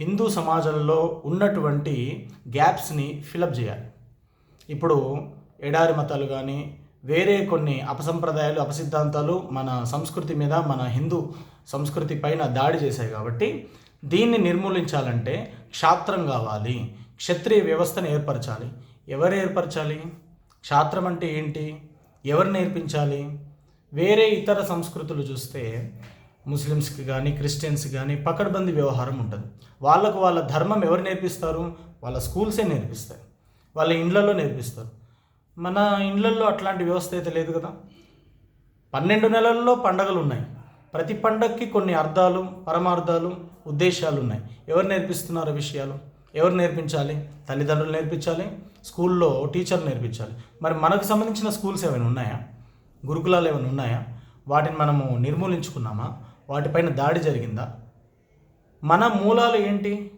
హిందూ సమాజంలో ఉన్నటువంటి గ్యాప్స్ని ఫిలప్ చేయాలి. ఇప్పుడు ఎడారి మతాలు కానీ వేరే కొన్ని అపసంప్రదాయాలు అపసిద్ధాంతాలు మన సంస్కృతి మీద మన హిందూ సంస్కృతి పైన దాడి చేశాయి కాబట్టి దీన్ని నిర్మూలించాలంటే క్షాత్రం కావాలి. క్షత్రియ వ్యవస్థను ఏర్పరచాలి. ఎవరు ఏర్పరచాలి? క్షాత్రం అంటే ఏంటి? ఎవరు నేర్పించాలి? వేరే ఇతర సంస్కృతులు చూస్తే ముస్లిమ్స్కి కానీ క్రిస్టియన్స్ కానీ పకడ్బందీ వ్యవహారం ఉంటుంది. వాళ్ళకు వాళ్ళ ధర్మం ఎవరు నేర్పిస్తారు? వాళ్ళ స్కూల్సే నేర్పిస్తాయి. వాళ్ళ ఇండ్లలో నేర్పిస్తారు. మన ఇండ్లలో అట్లాంటి వ్యవస్థ అయితే లేదు కదా. పన్నెండు నెలల్లో పండగలు ఉన్నాయి. ప్రతి పండగకి కొన్ని అర్థాలు పరమార్థాలు ఉద్దేశాలు ఉన్నాయి. ఎవరు నేర్పిస్తున్నారు విషయాలు? ఎవరు నేర్పించాలి? తల్లిదండ్రులు నేర్పించాలి? స్కూల్లో టీచర్లు నేర్పించాలి. మరి మనకు సంబంధించిన స్కూల్స్ ఏమైనా ఉన్నాయా? గురుకులాలు ఏమైనా ఉన్నాయా? వాటిని మనము నిర్మూలించుకున్నామా? వాటిపైన దాడి జరిగిందా? మన మూలాలు ఏంటి?